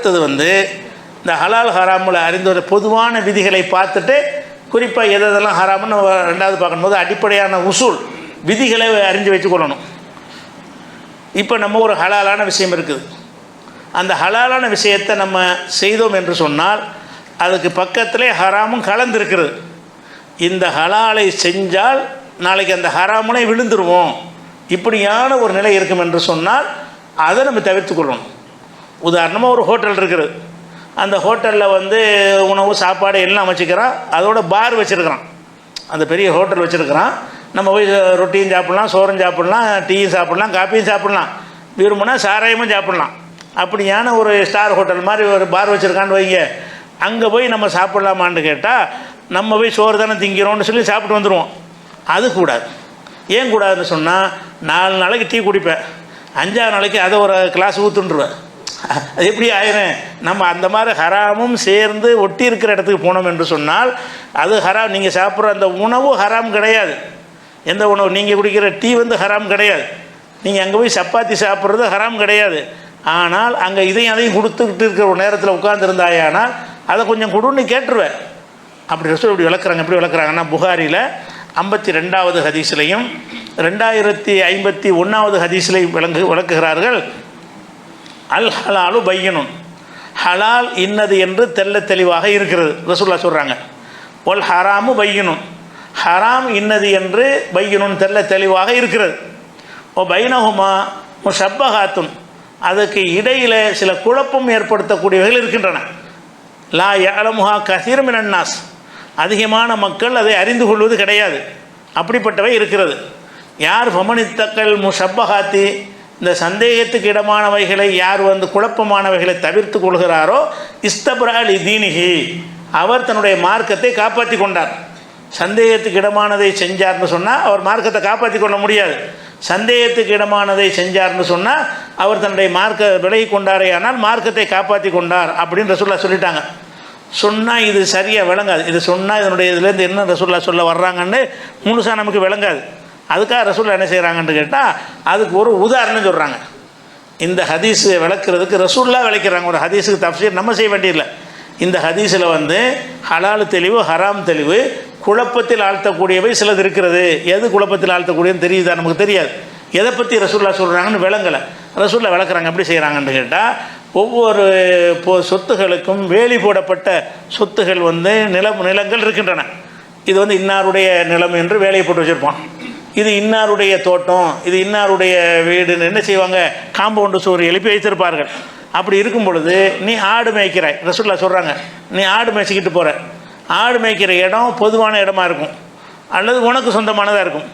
அடுத்தது வந்து இந்த ஹலால் ஹராமில் அறிந்த பொதுவான விதிகளை பார்த்துட்டு குறிப்பாக எது எதெல்லாம் ஹராம்னு நம்ம ரெண்டாவது பார்க்கும்போது அடிப்படையான உசூல் விதிகளை அறிஞ்சு வச்சுக்கொள்ளணும் இப்போ நம்ம ஒரு ஹலாலான விஷயம் இருக்குது. அந்த ஹலாலான விஷயத்தை நம்ம செய்தோம் என்று சொன்னால் அதுக்கு பக்கத்திலே ஹராமும் கலந்துருக்கிறது. இந்த ஹலாலை செஞ்சால் நாளைக்கு அந்த ஹராமுனை விழுந்துருவோம். இப்படியான ஒரு நிலை இருக்கும் என்று சொன்னால் அதை நம்ம தவிர்த்து கொள்ளணும். உதாரணமாக ஒரு ஹோட்டல் இருக்குது. அந்த ஹோட்டலில் வந்து உணவு சாப்பாடு எல்லாம் வச்சுக்கிறான். அதோட பார் வச்சுருக்கிறான். அந்த பெரிய ஹோட்டல் வச்சுருக்கிறான். நம்ம போய் ரொட்டியும் சாப்பிட்லாம் சோறும் சாப்பிட்லாம் டீயும் சாப்பிட்லாம் காப்பியும் சாப்பிட்லாம். விரும்புனா சாராயமும் சாப்பிட்லாம். அப்படியான ஒரு ஸ்டார் ஹோட்டல் மாதிரி ஒரு பார் வச்சுருக்கான்னு வைங்க. அங்கே போய் நம்ம சாப்பிட்லாமான்னு கேட்டால் நம்ம போய் சோறு தானே திங்கிறோம்னு சொல்லி சாப்பிட்டு வந்துடுவோம் அது கூடாது. ஏன் கூடாதுன்னு சொன்னால் நாலு நாளைக்கு டீ குடிப்பேன். அஞ்சாறு நாளைக்கு அதை ஒரு கிளாஸ் ஊற்றுன்றுவேன் அது எப்படி ஆயிரும்? நம்ம அந்த மாதிரி ஹராமும் சேர்ந்து ஒட்டி இருக்கிற இடத்துக்கு போனோம் என்று சொன்னால் அது ஹராம் நீங்கள் சாப்பிட்ற அந்த உணவு ஹராம் கிடையாது. எந்த உணவு? நீங்கள் குடிக்கிற டீ வந்து ஹராம் கிடையாது. நீங்கள் அங்கே போய் சப்பாத்தி சாப்பிட்றது ஹராம் கிடையாது. ஆனால் அங்கே இதையும் அதையும் கொடுத்துக்கிட்டு இருக்கிற ஒரு நேரத்தில் உட்காந்துருந்தாயானால் அதை கொஞ்சம் கொடுன்னு கேட்டுருவேன். அப்படி ரசூல் இப்படி விளக்குறாங்க. எப்படி விளக்குறாங்கன்னா புகாரியில் ஐம்பத்தி ரெண்டாவது ஹதீஸ்லையும் ரெண்டாயிரத்தி ஐம்பத்தி ஒன்றாவது ஹதீஸ்லையும் விளங்கு விளக்குகிறார்கள். அல் ஹலாலு பையனும் ஹலால் இன்னது என்று தெல்ல தெளிவாக இருக்கிறது. ரசூல்லா சொல்கிறாங்க ஒல் ஹராமு பையனும் ஹராம் இன்னது என்று பையனும் தெல்ல தெளிவாக இருக்கிறது. ஓ பைனஹுமா முஷப்பஹாத்துன். அதுக்கு இடையில் சில குழப்பம் ஏற்படுத்தக்கூடியவைகள் இருக்கின்றன. லா யலமுஹா கசீர் அன்னாஸ் அதிகமான மக்கள் அதை அறிந்து கொள்வது கிடையாது. அப்படிப்பட்டவை இருக்கிறது. யார் ஃபமனித்தக்கள் முஷப்பஹாத்தி இந்த சந்தேகத்துக்கு இடமானவைகளை யார் வந்து குழப்பமானவைகளை தவிர்த்து கொள்கிறாரோ இஸ்தப்ரா அலி தீனிஹி. அவர் தன்னுடைய மார்க்கத்தை காப்பாற்றி கொண்டார். சந்தேகத்துக்கு இடமானதை செஞ்சார்னு சொன்னால் அவர் மார்க்கத்தை காப்பாற்றி கொள்ள முடியாது. சந்தேகத்துக்கு இடமானதை செஞ்சார்னு சொன்னால் அவர் தன்னுடைய மார்க்க விலகி கொண்டாரே ஆனால் மார்க்கத்தை காப்பாற்றி கொண்டார் அப்படின்னு ரசுல்லா சொல்லிட்டாங்க. சொன்னால் இது சரியாக விளங்காது. இது சொன்னால் இதனுடைய இதுலேருந்து என்ன ரசுல்லா சொல்ல வர்றாங்கன்னு முழுசாக நமக்கு விளங்காது. அதுக்காக ரசூல்லா என்ன செய்கிறாங்கன்னு கேட்டால் அதுக்கு ஒரு உதாரணம் சொல்கிறாங்க இந்த ஹதீஸ் விளக்குறதுக்கு ரசூல்லா விளக்கிறாங்க. ஒரு ஹதீஸுக்கு தப்சீர் நம்ம செய்ய வேண்டியதில்லை. இந்த ஹதீஸில் வந்து ஹலால் தெளிவு ஹராம் தெளிவு குழப்பத்தில் ஆழ்த்தக்கூடியவை சிலது இருக்கிறது. எது குழப்பத்தில் ஆழ்த்தக்கூடியன்னு தெரியுதா? நமக்கு தெரியாது. எதை பற்றி ரசூல்லா சொல்கிறாங்கன்னு விளங்கலை. ரசூல்லா விளக்குறாங்க எப்படி செய்கிறாங்கன்னு கேட்டால் ஒவ்வொரு பொ சொத்துகளுக்கும் வேலி போடப்பட்ட சொத்துகள் வந்து நிலம் நிலங்கள் இருக்கின்றன. இது வந்து இன்னாருடைய நிலம் என்று வேலையை போட்டு வச்சுருப்பான். இது இன்னாருடைய தோட்டம் இது இன்னாருடைய வீடுன்னு என்ன செய்வாங்க? காம்பவுண்டு சோறு எழுப்பி வைத்திருப்பார்கள். அப்படி இருக்கும் பொழுது நீ ஆடு மேய்க்கிறாய் ரசூல்லா சொல்கிறாங்க நீ ஆடு மேய்ச்சிக்கிட்டு போகிற ஆடு மேய்க்கிற இடம் பொதுவான இடமா இருக்கும். அல்லது உனக்கு சொந்தமானதாக இருக்கும்.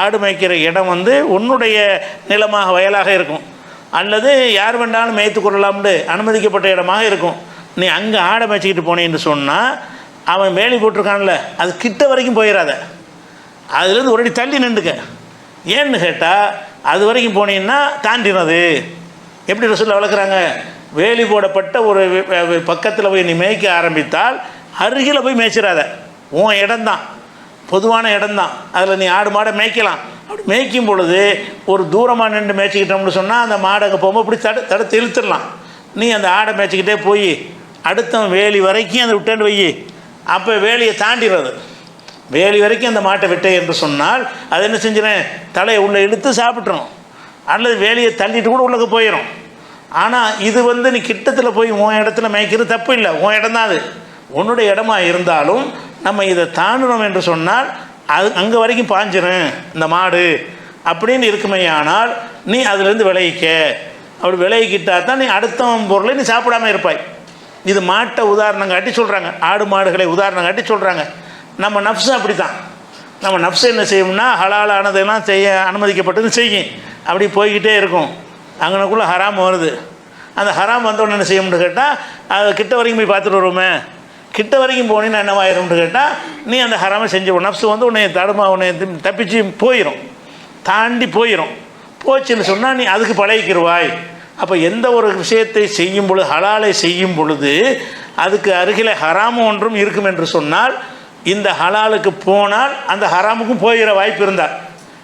ஆடு மேய்க்கிற இடம் வந்து உன்னுடைய நிலமாக வயலாக இருக்கும். அல்லது யார் வேண்டாலும் மேய்த்து கொள்ளலாம்னு அனுமதிக்கப்பட்ட இடமாக இருக்கும். நீ அங்கே ஆடை மேய்ச்சிக்கிட்டு போனேன்னு சொன்னால் அவன் வேலி போட்டிருக்கான்ல அது கிட்ட வரைக்கும் போயிடாத அதுலேருந்து ஒரு அடி தள்ளி நின்றுக்க. ஏன்னு கேட்டால் அது வரைக்கும் போனீங்கன்னா தாண்டினது. எப்படி ரசூலில் வளர்க்குறாங்க வேலி போடப்பட்ட ஒரு பக்கத்தில் போய் நீ மேய்க்க ஆரம்பித்தால் அருகில் போய் மேய்ச்சிடாத உன் இடம்தான். பொதுவான இடம்தான். அதில் நீ ஆடு மாடை மேய்க்கலாம். அப்படி மேய்க்கும் பொழுது ஒரு தூரமாக நின்று மேய்ச்சிக்கிட்டோம்னு சொன்னால் அந்த மாடை அங்கே போகும்போது இப்படி தடு தடுத்து இழுத்துடலாம். நீ அந்த ஆடை மேய்ச்சிக்கிட்டே போய் அடுத்த வேலி வரைக்கும் அதை விட்டேன்னு வை அப்போ வேலியை தாண்டிடுறது. வேலி வரைக்கும் அந்த மாட்டை விட்டேன் என்று சொன்னால் அது என்ன செஞ்சிடேன் தலையை உள்ளே இழுத்து சாப்பிட்றோம் அல்லது வேலையை தள்ளிட்டு கூட உள்ளே போயிடும் ஆனால் இது வந்து நீ கிட்டத்தில் போய் உன் இடத்துல மேய்க்கிறது தப்பு இல்லை. உன் இடம் தான் அது. உன்னுடைய இடமா இருந்தாலும் நம்ம இதை தாண்டணும் என்று சொன்னால் அது அங்கே வரைக்கும் பாஞ்சிரும் இந்த மாடு. அப்படின்னு இருக்குமே ஆனால் நீ அதுலேருந்து விளைவிக்க அப்படி விளைவிக்கிட்டா தான் நீ அடுத்த பொருளை நீ சாப்பிடாம இருப்பாய். இது மாட்டை உதாரணம் காட்டி சொல்கிறாங்க ஆடு மாடுகளை உதாரணம் காட்டி சொல்கிறாங்க நம்ம நப்ஸும் அப்படி தான் நம்ம நப்ஸ் என்ன செய்யும்னா ஹலாலானதெல்லாம் செய்ய அனுமதிக்கப்பட்டது செய்யும். அப்படி போய்கிட்டே இருக்கும். அங்கனக்குள்ளே ஹராம் வருது. அந்த ஹராம் வந்தோடனே என்ன செய்யும்னு கேட்டால் அது கிட்ட வரைக்கும் போய் பார்த்துட்டு வருவோமே. கிட்ட வரைக்கும் போனீங்கன்னா என்னவாயிரும்னு கேட்டால் நீ அந்த ஹராமை செஞ்சு நப்ஸ் வந்து உன்னை தடுமா உன்னை தப்பிச்சு போயிடும் தாண்டி போயிடும் போச்சுன்னு சொன்னால் நீ அதுக்கு பழகிக்கிருவாய். அப்போ எந்த ஒரு விஷயத்தை செய்யும் பொழுது ஹலாலை செய்யும் பொழுது அதுக்கு அருகில் ஹராமு ஒன்றும் இருக்கும் என்று சொன்னால் இந்த ஹலாலுக்கு போனால் அந்த ஹராமுக்கும் போகிற வாய்ப்பு இருந்தால்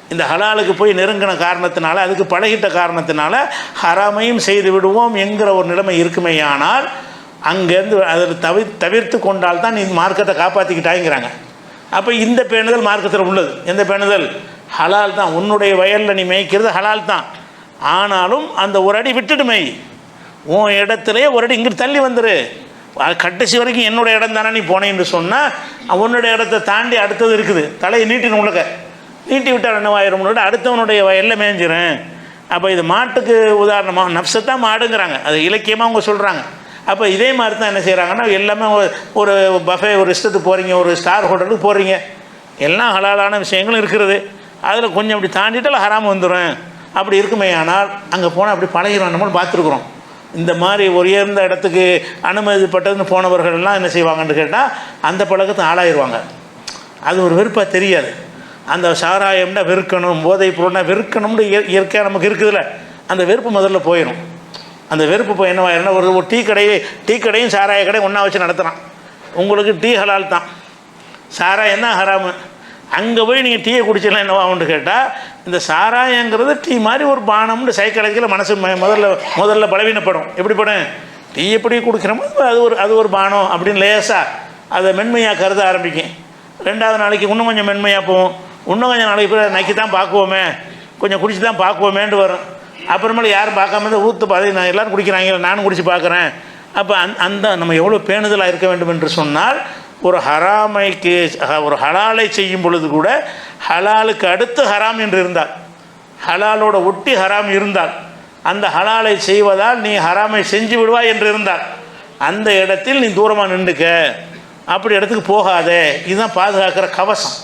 இந்த ஹலாலுக்கு போய் நெருங்கின காரணத்தினால அதுக்கு பழகிட்ட காரணத்தினால ஹராமையும் செய்து விடுவோம் என்கிற ஒரு நிலைமை இருக்குமேயானால் அங்கேருந்து அதில் தவி தவிர்த்து கொண்டால் தான் நீ மார்க்கத்தை காப்பாற்றிக்கிட்டாங்கிறாங்க அப்போ இந்த பேணுதல் மார்க்கத்தில் உள்ளது. எந்த பேணுதல்? ஹலால் தான். உன்னுடைய வயலில் நீ மேய்க்கிறது ஹலால் தான். ஆனாலும் அந்த ஒரு அடி விட்டுட்டு உன் இடத்துலையே ஒரு அடி இங்கிட்டு தள்ளி வந்துடு கடைசி வரைக்கும் என்னோட இடம் தானே நீ போனேன்னு சொன்னால் உன்னுடைய இடத்த தாண்டி அடுத்தது இருக்குது. தலையை நீட்டின உள்ளக்க. நீட்டி விட்டால் என்னவாயிரும் அடுத்தவனுடைய வயலில் மேய்ஞ்சிரும். அப்போ இது மாட்டுக்கு உதாரணமாக நப்சத்தான் மாடுங்கிறாங்க. அது இலக்கியமாக அவங்க சொல்கிறாங்க அப்போ இதே மாதிரி தான் என்ன செய்கிறாங்கன்னா எல்லாமே ஒரு- பஃபே ஒரு இஷ்டத்துக்கு போகிறீங்க ஒரு ஸ்டார் ஹோட்டலுக்கு போகிறீங்க எல்லாம் ஹலாலான விஷயங்களும் இருக்கிறது அதில் கொஞ்சம் அப்படி தாண்டிட்டால் ஹராமல் வந்துடும் அப்படி இருக்குமே ஆனால் அங்கே போனால் அப்படி பழகிறோம் நம்மளும் பார்த்துருக்குறோம். இந்த மாதிரி உயர்ந்த இடத்துக்கு அனுமதிப்பட்டதுன்னு போனவர்கள் எல்லாம் என்ன செய்வாங்கன்னு கேட்டால் அந்த பழக்கத்தை ஆளாயிருவாங்க. அது ஒரு வெறுப்பாக தெரியாது. அந்த சாராயம்னா வெறுக்கணும் போதை பொருள்னா வெறுக்கணும்னு இயற்கையாக நமக்கு இருக்குதுல்ல. அந்த வெறுப்பு முதல்ல போயிடும் அந்த வெறுப்பு போய் என்னவாயிருன்னா ஒரு ஒரு டீ கடையே டீ கடையும் சாராய கடையும் ஒன்றா வச்சு நடத்துகிறான் உங்களுக்கு டீ ஹலால் தான். சாராயம் தான் ஹராமு. அங்கே போய் நீங்கள் டீயை குடிச்சலாம் என்னவாகும்னு கேட்டால் இந்த சாராயங்கிறது டீ மாதிரி ஒரு பானம்னு சைக்கடைக்கில் மனசு முதல்ல முதல்ல பலவீனப்படும். எப்படிப்படும் டீ எப்படி குடிக்கிறோமோ அது ஒரு அது ஒரு பானம் அப்படின்னு லேசாக அதை மென்மையாக கருத ஆரம்பிக்கும். ரெண்டாவது நாளைக்கு இன்னும் கொஞ்சம் மென்மையாக போகும். இன்னும் கொஞ்சம் நாளைக்கு பிறகு நக்கி தான் பார்க்குவோமே. கொஞ்சம் குடிச்சு தான் பார்க்குவோமேன்ட்டு வரும். அப்புறமேல யாரும் பார்க்காம இருந்தால் ஊற்று பார்த்து நான் எல்லோரும் குடிக்கிறாங்க நானும் குடிச்சு பார்க்குறேன். அப்போ அந் அந்த நம்ம எவ்வளோ பேணுதலாக இருக்க வேண்டும் என்று சொன்னால் ஒரு ஹராமைக்கு ஹ- ஒரு ஹலாலை செய்யும் பொழுது கூட ஹலாலுக்கு அடுத்து ஹராம் என்று இருந்தால் ஹலாலோட ஒட்டி ஹராம் இருந்தால் அந்த ஹலாலை செய்வதால் நீ ஹராமை செஞ்சு விடுவாய் என்று இருந்தால் அந்த இடத்தில் நீ தூரமாக நின்றுக்க அப்படி இடத்துக்கு போகாதே. இதுதான் பாதுகாக்கிற கவசம்.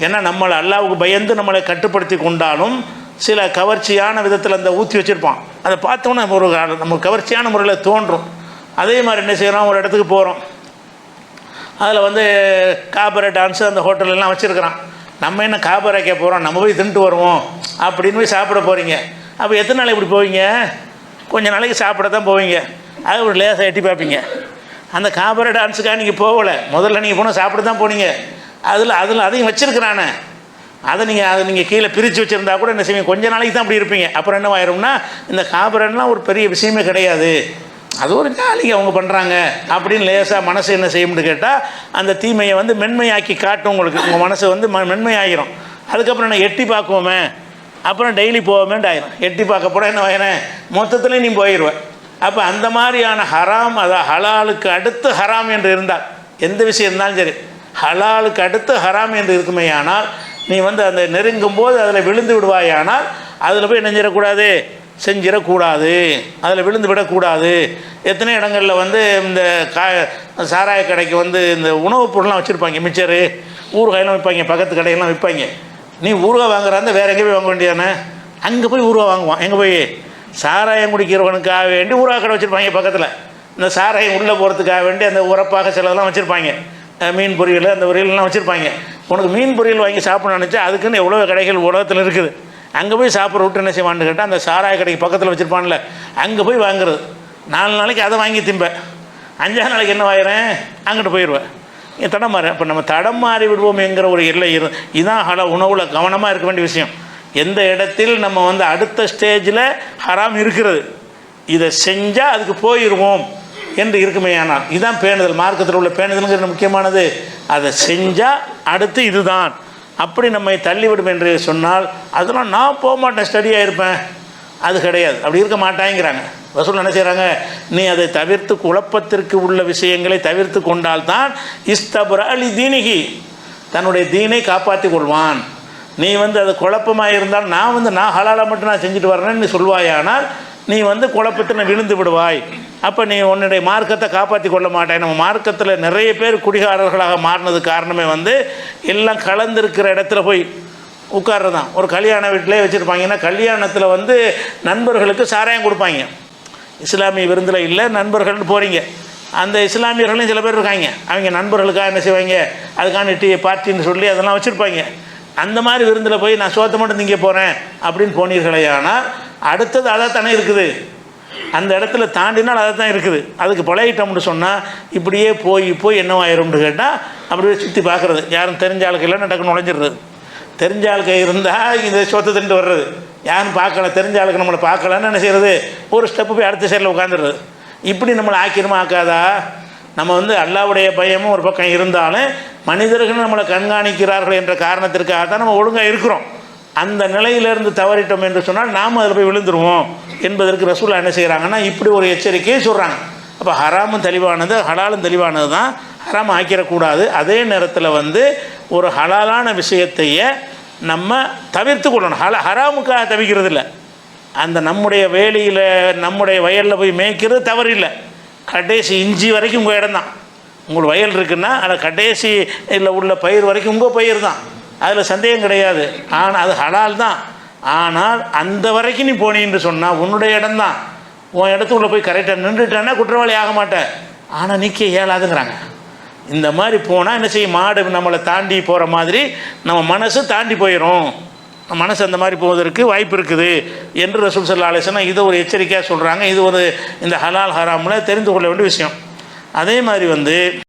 ஏன்னா நம்மளை அல்லாவுக்கு பயந்து நம்மளை கட்டுப்படுத்தி கொண்டாலும் சில கவர்ச்சியான விதத்தில் அந்த ஊற்றி வச்சுருப்பான். அதை பார்த்தோன்னா ஒரு நம்ம கவர்ச்சியான முறையில் தோன்றும். அதே மாதிரி என்ன செய்கிறோம் ஒரு இடத்துக்கு போகிறோம் அதில் வந்து காபரை டான்ஸு அந்த ஹோட்டலெல்லாம் வச்சுருக்கிறான். நம்ம என்ன காபரைக்க போகிறோம் நம்ம போய் தின்ட்டு வருவோம். அப்படின்னு போய் சாப்பிட போகிறீங்க அப்போ எத்தனை நாளைக்கு இப்படி போவீங்க? கொஞ்ச நாளைக்கு சாப்பிட தான் போவீங்க. அது ஒரு லேசாக எட்டி பார்ப்பீங்க. அந்த காபரை டான்ஸுக்காக நீங்கள் போகலை. முதல்ல நீங்கள் போனால் சாப்பிட தான் போனீங்க. அதில் அதில் அதையும் வச்சுருக்கிறானே. அதை நீங்கள் அதை நீங்கள் கீழே பிரித்து வச்சுருந்தா கூட என்ன செய்வீங்க? கொஞ்ச நாளைக்கு தான் அப்படி இருப்பீங்க. அப்புறம் என்ன ஆயிரும்னா இந்த காபரன்லாம் ஒரு பெரிய விஷயமே கிடையாது. அது ஒரு ஜாலிக்கு அவங்க பண்ணுறாங்க அப்படின்னு லேசாக மனசு என்ன செய்யும்னு கேட்டால் அந்த தீமையை வந்து மென்மையாக்கி காட்டும் உங்களுக்கு. உங்கள் மனசு வந்து ம மென்மையாகிரும் அதுக்கப்புறம் நான் எட்டி பார்க்குவோமே. அப்புறம் டெய்லி போவோமேன்ட்டு ஆயிரும் எட்டி பார்க்க போட என்ன ஆயிரும் மொத்தத்துலேயும் நீ போயிடுவேன் அப்போ அந்த மாதிரியான ஹராம் அதான் ஹலாலுக்கு அடுத்து ஹராம் என்று இருந்தால் எந்த விஷயம் இருந்தாலும் சரி ஹலாலுக்கு அடுத்து ஹராம் என்று இருக்குமேயானால் நீ வந்து அந்த நெருங்கும் போது அதில் விழுந்து விடுவாயானால் அதில் போய் நெஞ்சிடக்கூடாது செஞ்சிடக்கூடாது. அதில் விழுந்து விடக்கூடாது. எத்தனை இடங்களில் வந்து இந்த கா சாராய கடைக்கு வந்து இந்த உணவுப் பொருள்லாம் வச்சுருப்பாங்க மிச்சரு ஊறுகாயெல்லாம் விற்பாங்க பக்கத்து கடையெல்லாம் விற்பாங்க. நீ ஊறுகாய் வாங்குறாந்த வேறு எங்கே போய் வாங்க வேண்டியதானே? அங்கே போய் ஊறுகாய் வாங்குவான். எங்கே போய்? சாராயம் குடிக்கிறவனுக்காக வேண்டி ஊறுகாய் கடை வச்சுருப்பாங்க பக்கத்தில். இந்த சாராயம் உள்ளே போகிறதுக்காக வேண்டி அந்த உரப்பாக சிலதெல்லாம் வச்சுருப்பாங்க. மீன் பொரியல் அந்த பொரியல்லாம் வச்சுருப்பாங்க. உனக்கு மீன் பொரியல் வாங்கி சாப்பிடணும்னு நினச்சா அதுக்குன்னு எவ்வளோ கடைகள் உலகத்தில் இருக்குது. அங்கே போய் சாப்பிட்ற விட்டு என்ன செய்வான்னு கேட்டால் அந்த சாராய கடைக்கு பக்கத்தில் வச்சுருப்பான்ல அங்கே போய் வாங்குறது. நாலு நாளைக்கு அதை வாங்கி திம்பேன் அஞ்சாம் நாளைக்கு என்ன ஆயிரேன் அங்கிட்டு போயிடுவேன். இங்கே தடம் மாறி அப்போ நம்ம தடம் மாறி விடுவோமேங்கிற ஒரு எல்லை இரு இதுதான் ஹல உணவில் கவனமாக இருக்க வேண்டிய விஷயம். எந்த இடத்தில் நம்ம வந்து அடுத்த ஸ்டேஜில் ஹராம் இருக்கிறது இதை செஞ்சால் அதுக்கு போயிடுவோம் என்று இருக்குமே ஆனால் இதுதான் பேணுதல். மார்க்கத்தில் உள்ள பேணுதல்ங்கிறது முக்கியமானது. அதை செஞ்சால் அடுத்து இதுதான். அப்படி நம்மை தள்ளிவிடும் என்று சொன்னால் அதெல்லாம் நான் போக மாட்டேன் ஸ்டடியாக இருப்பேன் அது கிடையாது. அப்படி இருக்க மாட்டாங்கிறாங்க ரசூல் என்ன செய்கிறாங்க நீ அதை தவிர்த்து குழப்பத்திற்கு உள்ள விஷயங்களை தவிர்த்து கொண்டால்தான் இஸ்தபுர அலி தீனிகி தன்னுடைய தீனை காப்பாற்றி கொள்வான். நீ வந்து அது குழப்பமாக இருந்தால் நான் வந்து நான் ஹலாலாக மட்டும் நான் செஞ்சுட்டு வரேன்னு நீ சொல்வாயானால் நீ வந்து குழப்பத்தில் விழுந்து விடுவாய். அப்போ நீ உன்னுடைய மார்க்கத்தை காப்பாற்றி கொள்ள மாட்டாய். நம்ம மார்க்கத்தில் நிறைய பேர் குடிகாரர்களாக மாறினது காரணமே வந்து எல்லாம் கலந்துருக்கிற இடத்துல போய் உட்கார்றது தான் ஒரு கல்யாண வீட்டிலே வச்சுருப்பாங்கன்னா கல்யாணத்தில் வந்து நண்பர்களுக்கு சாராயம் கொடுப்பாங்க. இஸ்லாமிய விருந்தில் இல்லை நண்பர்கள்னு போகிறீங்க அந்த இஸ்லாமியர்களும் சில பேர் இருக்காங்க. அவங்க நண்பர்களுக்காக என்ன செய்வாங்க? அதுக்கான டீ பார்ட்டின்னு சொல்லி அதெல்லாம் வச்சுருப்பாங்க. அந்த மாதிரி விருந்தில் போய் நான் சோத்த மட்டும் திங்க போகிறேன் அப்படின்னு போனீர்களே ஆனால் அடுத்தது அதை தானே இருக்குது. அந்த இடத்துல தாண்டினால் அதை தான் இருக்குது. அதுக்கு பழகிட்டோம்னு சொன்னால் இப்படியே போய் போய் என்னவாயிரும்னு கேட்டால் அப்படியே சுற்றி பார்க்குறது. யாரும் தெரிஞ்ச ஆளுக்கு இல்லைன்னு டக்குன்னு நுழைஞ்சிடுறது. தெரிஞ்ச ஆளுக்கு இருந்தால் இந்த சொத்தை திண்டு வர்றது. யாரும் பார்க்கல தெரிஞ்ச ஆளுக்கு நம்மளை பார்க்கலன்னு என்ன செய்கிறது ஒரு ஸ்டெப்பு போய் அடுத்த சைடில் உட்காந்துடுறது இப்படி நம்மளை ஆக்கிரமா ஆக்காதா? நம்ம வந்து அல்லாவுடைய பயமும் ஒரு பக்கம் இருந்தாலும் மனிதர்கள் நம்மளை கண்காணிக்கிறார்கள் என்ற காரணத்திற்காக தான் நம்ம ஒழுங்காக இருக்கிறோம். அந்த நிலையிலிருந்து தவறிட்டோம் என்று சொன்னால் நாம் அதில் போய் விழுந்துருவோம் என்பதற்கு ரசூலா என்ன செய்கிறாங்கன்னா இப்படி ஒரு எச்சரிக்கையை சொல்கிறாங்க அப்போ ஹராமும் தெளிவானது ஹலாலும் தெளிவானது தான் ஹராம் ஆக்கிடக்கூடாது. அதே நேரத்தில் வந்து ஒரு ஹலாலான விஷயத்தையே நம்ம தவிர்த்து கொள்ளணும். ஹல ஹராமுக்காக தவிக்கிறது இல்லை அந்த நம்முடைய வேலியில் நம்முடைய வயலில் போய் மேய்க்கிறது தவறில்லை. கடைசி இஞ்சி வரைக்கும் உங்கள் இடம் தான் உங்களுக்கு வயல் இருக்குன்னா அதில் கடைசி இல்லை உள்ள பயிர் வரைக்கும் உங்கள் பயிர் தான் அதில் சந்தேகம் கிடையாது. ஆனால் அது ஹலால் தான். ஆனால் அந்த வரைக்கும் நீ போனீன்னு சொன்னால் உன்னுடைய இடம்தான். உன் இடத்துக்குள்ளே போய் கரெக்டாக நின்றுட்டேன்னா குற்றவாளி ஆக மாட்டேன். ஆனால் நிற்க இயலாதுங்கிறாங்க. இந்த மாதிரி போனால் என்ன செய்யும்? மாடு நம்மளை தாண்டி போகிற மாதிரி நம்ம மனசு தாண்டி போயிடும் மனசு அந்த மாதிரி போவதற்கு வாய்ப்பு இருக்குது என்று ரசூல் சல்லா அலிஸ்லாம் இதை ஒரு எச்சரிக்கையாக சொல்கிறாங்க இது ஒரு இந்த ஹலால் ஹராமில் தெரிந்து கொள்ள வேண்டிய விஷயம். அதே மாதிரி வந்து